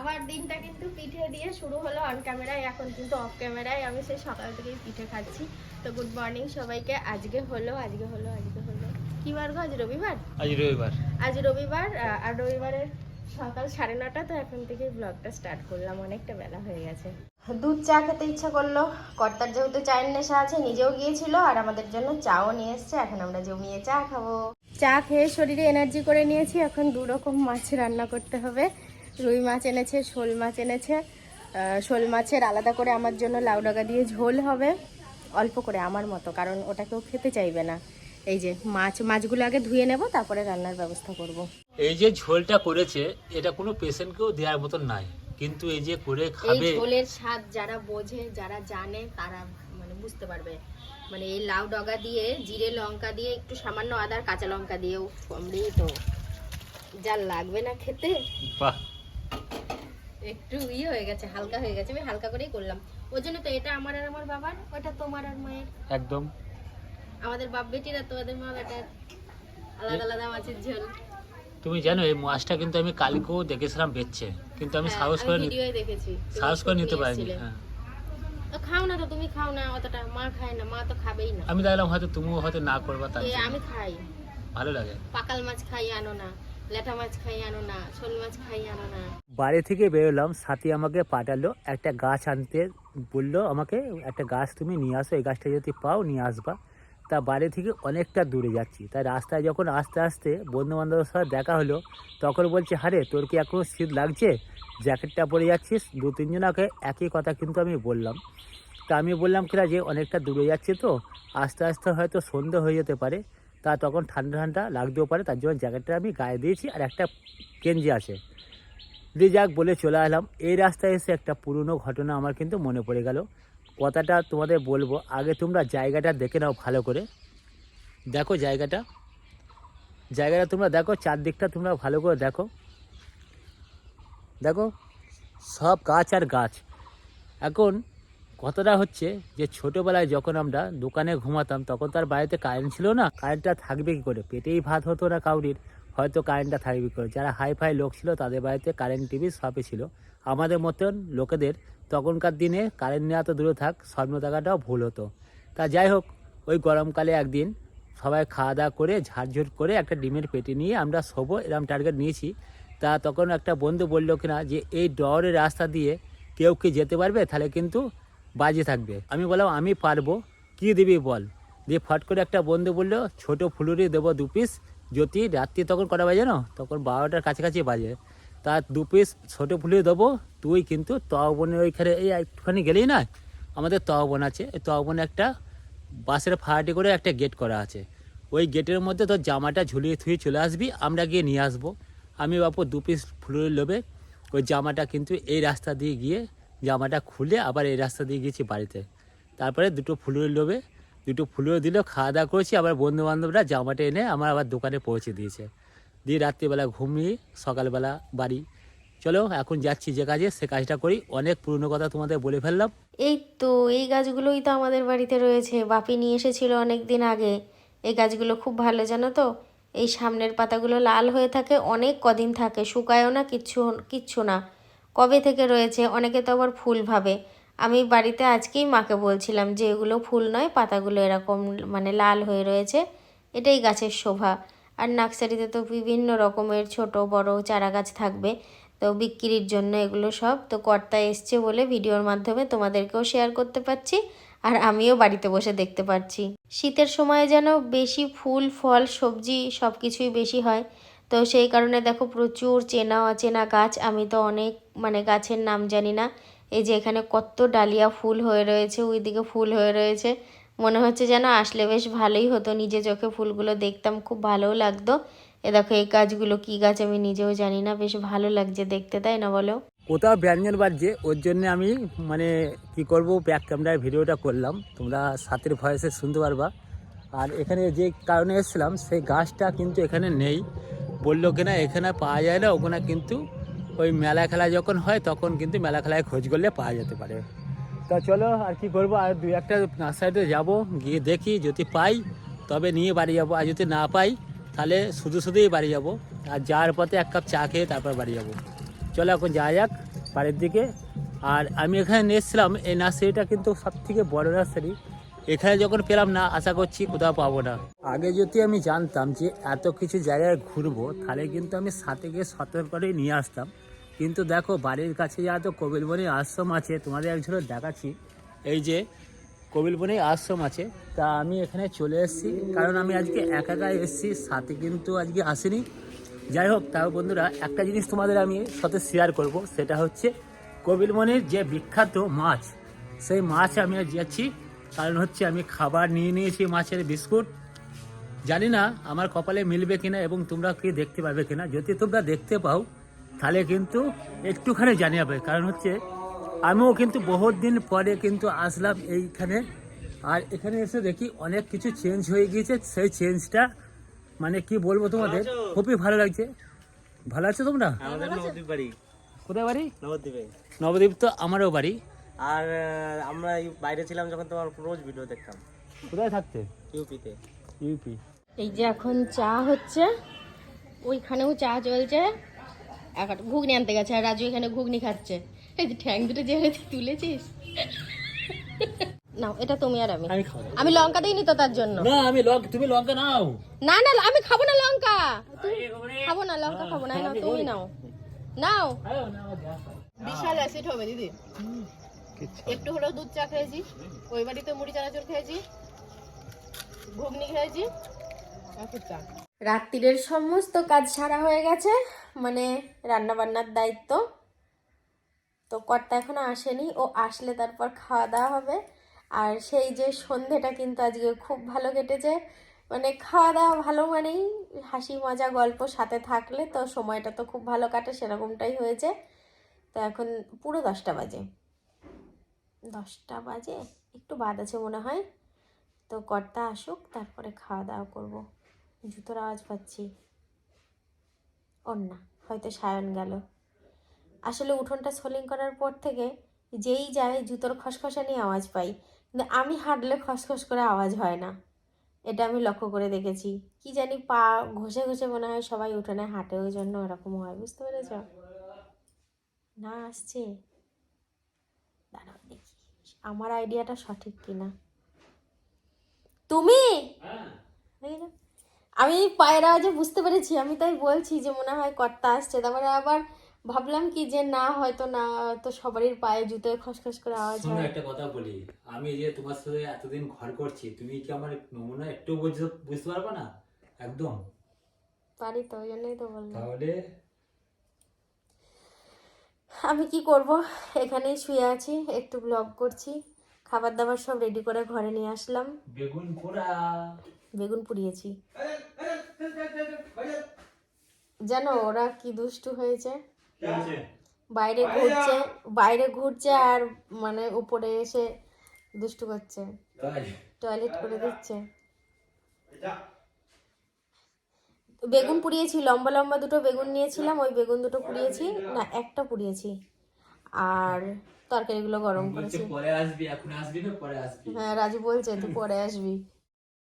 আমার দিনটা কিন্তু পিঠে দিয়ে শুরু হলো অন ক্যামেরায় এখন কিন্তু অফ ক্যামেরায় আমি সেই সকাল থেকেই পিঠে খাচ্ছি। তো গুড মর্নিং সবাইকে। আজকে হলো আজকে হলো আজকে হলো। কি বার গো? আজ রবিবার? আজ রবিবার। আজ রবিবার আর রবিবারের সকাল সাড়ে নটা তো এখন থেকে ব্লগটা স্টার্ট করলাম। অনেকটা বেলা হয়ে গেছে। দুধ চা খেতে ইচ্ছা করল। কর্তার যেহেতু চায়ের নেশা আছে নিজেও গিয়েছিল আর আমাদের জন্য চাও নিয়ে এসছে। এখন আমরা জমিয়ে চা খাব। চা খেয়ে শরীরে এনার্জি করে নিয়েছি। এখন দু রকম মাছ রান্না করতে হবে। রুই মাছ এনেছে শোল মাছ এনেছে। আহ, শোল মাছের আলাদা করে আমার জন্য লাউ ডাগা দিয়ে ঝোল হবে। অল্প করে আমার মতো কারণ ওটা কেউ খেতে চাইবে না। এই যে মাছ মাছগুলো আগে ধুয়ে নেব তারপরে রান্নার ব্যবস্থা করব। এই যে ঝোলটা করেছে এটা কোনো পেশেন্টকেও দেওয়ার মতন নাই। কিন্তু এই যে করে এই খাবে ঝোলের স্বাদ যারা বোঝে যারা জানে তারা মানে বুঝতে পারবে। মানে এই লাউ ডগা দিয়ে জিরে লঙ্কা দিয়ে একটু সামান্য আদার কাঁচা লঙ্কা দিয়ে উফ, অমৃত যা লাগবে না খেতে। বাহ। একটু ইয়ে হয়ে গেছে হালকা হয়ে গেছে আমি হালকা করেই করলাম। ওই জন্য তো এটা আমার আর আমার বাবার ওটা তোমার আর মায়ের। একদম। আমাদের বাপ বেটিরা তোমাদের মা বেটার আলাদা আলাদা মাছের ঝোল। তুমি জানো এই মাছটা কিন্তু আমি কালকেও দেখেছিলাম বেচছে কিন্তু আমি হ্যাঁ, সাহস করে দেখেছি সাহস করে নিতে পারিনি হ্যাঁ। তো খাও না তো তুমি খাও না অতটা মা খায় না মা তো খাবেই না। আমি দেখলাম হয়তো তুমিও হয়তো না করবা এ, আমি খাই। ভালো লাগে। পাকাল মাছ খাই আনো না। বাড়ি থেকে বেরোলাম, সাথী আমাকে পাঠালো, একটা গাছ আনতে বলল আমাকে, একটা গাছ তুমি নিয়ে আসো, এই গাছটা যদি পাও নিয়ে আসবা। তা বাড়ি থেকে অনেকটা দূরে যাচ্ছি। তাই রাস্তায় যখন আস্তে আস্তে বন্ধু বান্ধবের সাথে দেখা হলো, তখন বলছে, হারে, তোর কি এখন শীত লাগছে? জ্যাকেটটা পরে যাচ্ছিস? দু তিনজনকে একই কথা কিন্তু আমি বললাম। তা আমি বললাম কিনা যে অনেকটা দূরে যাচ্ছে তো, আস্তে আস্তে হয়তো সন্ধে হয়ে যেতে পারে। তা তখন ঠান্ডা ঠান্ডা লাগতেও পারে, তার জন্য জ্যাকেটটা আমি গায়ে দিয়েছি আর একটা গেঞ্জি আছে। দিয়ে যাক বলে চলে এলাম এই রাস্তায় এসে একটা পুরনো ঘটনা আমার কিন্তু মনে পড়ে গেল। কথাটা তোমাদের বলব, আগে তোমরা জায়গাটা দেখে নাও ভালো করে। দেখো জায়গাটা। জায়গাটা তোমরা দেখো, চারদিকটা তোমরা ভালো করে দেখো। দেখো, সব গাছ আর গাছ। এখন কথাটা হচ্ছে যে ছোটোবেলায় যখন আমরা দোকানে ঘুমাতাম, তখন তার বাড়িতে কারেন্ট ছিল না। কারেন্টটা থাকবে কী করে? পেটেই ভাত হতো না কাউরির, হয়তো কারেন্টটা থাকবে কী করে? যারা হাই ফাই লোক ছিল, তাদের বাড়িতে কারেন্ট টিভি সবই ছিল। আমাদের মতন লোকেদের তখনকার দিনে কারেন্ট নেওয়া তো দূরে থাক, স্বপ্ন থাকাটাও ভুল হতো। তা যাই হোক, ওই গরমকালে একদিন সবাই খাওয়া দাওয়া করে, ঝাড়ঝুট করে একটা ডিমের পেটি নিয়ে আমরা শোবো এরকম টার্গেট নিয়েছি। তা তখন একটা বন্ধু বলল কিনা যে, এই ডরের রাস্তা দিয়ে কেউ কি যেতে পারবে? তাহলে কিন্তু বাজে থাকবে। আমি বললাম, আমি পারব। কি দিবি বল? দিয়ে ফট করে একটা বন্ধু বলল, ছোট ফুলুরি দেবো দু পিস যদি রাত্রি তখন কটা বাজে না তখন বারোটার কাছাকাছি বাজে। তা দু পিস ছোটো ফুলুরি দেবো। তুই কিন্তু তহবনের ওইখানে, এই একটুখানি গেলেই না আমাদের তহবন আছে। এই তহবনে একটা বাসের ফাড়াটি করে একটা গেট করা আছে। ওই গেটের মধ্যে তোর জামাটা ঝুলিয়ে থুয়ে চলে আসবি। আমরা গিয়ে নিয়ে আসব। আমি বাপু দু পিস ফুলের লোভে ওই জামাটা কিন্তু এই রাস্তা দিয়ে গিয়ে জামাটা খুলে আবার এই রাস্তা দিয়ে গেছি বাড়িতে। তারপরে দুটো ফুলের লোভে, দুটো ফুলের দিল, খাওয়া দাওয়া করেছি, আবার বন্ধু বান্ধবরা জামাটা এনে আমার আবার দোকানে পৌঁছে দিয়েছে। দিয়ে রাত্রিবেলা ঘুমিয়ে সকালবেলা বাড়ি। চলো, এখন যাচ্ছি যে কাজে, সে কাজটা করি। অনেক পুরনো কথা তোমাদের বলে ফেললাম। এই তো, এই গাছগুলোই তো আমাদের বাড়িতে রয়েছে। বাপি নিয়ে এসেছিল অনেক দিন আগে। এই গাছগুলো খুব ভালো, জানো তো? এই সামনের পাতাগুলো লাল হয়ে থাকে, অনেক কদিন থাকে। শুকায়ও না, কিচ্ছু কিচ্ছু না। কবে থেকে রয়েছে? অনেকে তো আবার ফুল ভাবে। আমি বাড়িতে আজকেই মাকে বলছিলাম যে, এগুলো ফুল নয়, পাতাগুলো এরকম মানে লাল হয়ে রয়েছে। এটাই গাছের শোভা। আর নার্সারিতে তো বিভিন্ন রকমের ছোট, বড় চারা গাছ থাকবে। তো বিক্রির জন্য এগুলো সব। তো কর্তা এসছে বলে ভিডিওর মাধ্যমে তোমাদেরকেও শেয়ার করতে পারছি আর আমিও বাড়িতে বসে দেখতে পাচ্ছি শীতের সময় যেন বেশি ফুল, ফল, সবজি সব কিছুই বেশি হয়। তো সেই কারণে দেখো প্রচুর চেনা অচেনা গাছ, আমি তো অনেক মানে গাছের নাম জানি না। এই যে এখানে কত ডালিয়া ফুল হয়ে রয়েছে, ওইদিকে ফুল হয়ে রয়েছে। মনে হচ্ছে যেন আসলে বেশ ভালোই হতো নিজে চোখে ফুলগুলো দেখতাম, খুব ভালোও লাগতো। এ দেখো এই গাছগুলো কি গাছ আমি নিজেও জানি না, বেশ ভালো লাগছে দেখতে, তাই না বলো? কোথাও ব্যঞ্জন বাজছে, ওর জন্য আমি মানে কি করব ব্যাক ক্যামেরায় ভিডিওটা করলাম। তোমরা সাথের ভয়েসে শুনতে পারবা। আর এখানে যে কারণে এসেছিলাম, সেই গাছটা কিন্তু এখানে নেই। বলল কিনা এখানে পাওয়া যায় না, ওখানে কিন্তু ওই মেলা খেলা যখন হয়, তখন কিন্তু মেলা খেলায় খোঁজ করলে পাওয়া যেতে পারে। তা চলো, আর কি করব? আর দু একটা নার্সারিতে যাব, গিয়ে দেখি, যদি পাই, তবে নিয়ে বাড়ি যাব। আর যদি না পাই, তাহলে শুধু শুধুই বাড়ি যাব। আর যাওয়ার পথে এক কাপ চা খেয়ে তারপর বাড়ি যাব। চলো এখন যাওয়া যাক বাড়ির দিকে। আর আমি এখানে এসেছিলাম, এই নার্সারিটা কিন্তু সব থেকে বড় নার্সারি। এখানে যখন পেলাম না, আশা করছি কোথাও পাবো না। আগে যদি আমি জানতাম যে এত কিছু জায়গায় ঘুরবো, তাহলে কিন্তু আমি সাথে গিয়ে সতর্ক করে নিয়ে আসতাম। কিন্তু দেখো, বাড়ির কাছে যা তো কবিলবনী আশ্রম আছে, তোমাদের একজন দেখাচ্ছি। এই যে কবিলবনী আশ্রম আছে, তা আমি এখানে চলে এসেছি। কারণ আমি আজকে একা একা এসেছি, সাথে কিন্তু আজকে আসিনি। যাই হোক, তাও বন্ধুরা, একটা জিনিস তোমাদের আমি সাথে শেয়ার করব, সেটা হচ্ছে কবিলমনির যে বিখ্যাত মাছ, সেই মাছ আমি যাচ্ছি। কারণ হচ্ছে আমি খাবার নিয়ে নিয়েছি মাছের বিস্কুট। জানি না আমার কপালে মিলবে কিনা এবং তোমরা কি দেখতে পাবে কিনা। যদি তোমরা দেখতে পাও তাহলে কিন্তু একটুখানি জানিয়ে কারণ হচ্ছে আমিও কিন্তু বহুত দিন পরে কিন্তু আসলাম এইখানে। আর এখানে এসে দেখি অনেক কিছু চেঞ্জ হয়ে গিয়েছে। সেই চেঞ্জটা মানে কি বলব তোমাদের? খুবই ভালো লাগছে। ভালো আছে তোমরা? কোথায় বাড়ি? নবদ্বীপে। নবদ্বীপ তো আমারও বাড়ি। আর আমরা বাইরে ছিলাম যখন তোমার রোজ ভিডিও দেখতাম। কোথায় থাকতে? ইউপিতে। ইউপি। এই যে এখন চা হচ্ছে ওইখানেও চা চলছে। এখন ঘুগনি আনতে গেছে আর রাজু এখানে ঘুগনি খাচ্ছে। এই যে ঠ্যাং দুটো যে তুই তুলেছিস? নাও এটা তুমি আর আমি। আমি লঙ্কা দিইনি তো তার জন্য। না আমি লঙ্কা তুমি লঙ্কা নাও। না না আমি খাব না লঙ্কা। তুমি খাব না লঙ্কা খাব না তুমি নাও। নাও। বিশাল অ্যাসিড হবে দিদি। একটু হলেও দুধ চা খেয়েছি। ওই বাড়িতে মুড়ি চানাচুর খেয়েছি। ঘুগনি খেয়েছি। রাত্রিরের সমস্ত কাজ সারা হয়ে গেছে মানে রান্না বান্নার দায়িত্ব। তো কর্তা এখনও আসেনি ও আসলে তারপর খাওয়া দাওয়া হবে। আর সেই যে সন্ধেটা কিন্তু আজকে খুব ভালো কেটেছে। মানে খাওয়া দাওয়া ভালো মানেই হাসি মজা গল্প সাথে থাকলে তো সময়টা তো খুব ভালো কাটে সেরকমটাই হয়েছে। তো এখন পুরো দশটা বাজে। দশটা বাজে, একটু বাদ আছে মনে হয়। তো কর্তা আসুক, তারপরে খাওয়া দাওয়া করব। জুতোর আওয়াজ পাচ্ছি। ওর না হয়তো সায়ন গেল। আসলে উঠোনটা সোলিং করার পর থেকে যেই যায় জুতোর খসখসানি আওয়াজ পাই। কিন্তু আমি হাঁটলে খসখস করে আওয়াজ হয় না। এটা আমি লক্ষ্য করে দেখেছি। কি জানি পা ঘষে ঘষে মনে হয় সবাই উঠোনে হাঁটে ওই জন্য ওরকম হয়, বুঝতে পেরেছ? না আসছে। আমার আইডিয়াটা সঠিক কিনা? তুমি? না। আমি পায়ের আওয়াজে বুঝতে পেরেছি আমি তাই বলছি যে মনে হয় কর্তা আসছে। তারপরে আবার ভাবলাম কি যে না হয়তো না তো সবারই পায়ে জুতোয় খসখস করে আওয়াজ শোনো হয়। একটা কথা বলি। আমি যে তোমার সাথে এতদিন ঘর করছি তুমি কি আমার নমুনা একটু বুঝতে বুঝতে পারবে না? একদম। পারি তো ওই জন্যই তো বললাম। তাহলে আমি কি করব? এখানেই শুয়ে আছি একটু ব্লগ করছি। খাবার দাবার সব রেডি করে ঘরে নিয়ে আসলাম। বেগুন পোড়া। বেগুন পুড়িয়েছি। জানো ওরা কি দুষ্টু হয়েছে? বাইরে ঘুরছে বাইরে ঘুরছে আর মানে উপরে এসে দুষ্টু করছে। টয়লেট করে দিচ্ছে। বেগুন পুড়িয়েছি লম্বা লম্বা দুটো বেগুন নিয়েছিলাম ওই বেগুন দুটো পুড়িয়েছি না একটা পুড়িয়েছি। আর তরকারিগুলো গরম করেছি। পরে আসবি এখন আসবি না পরে আসবি? হ্যাঁ রাজু বলছে তুই পরে আসবি।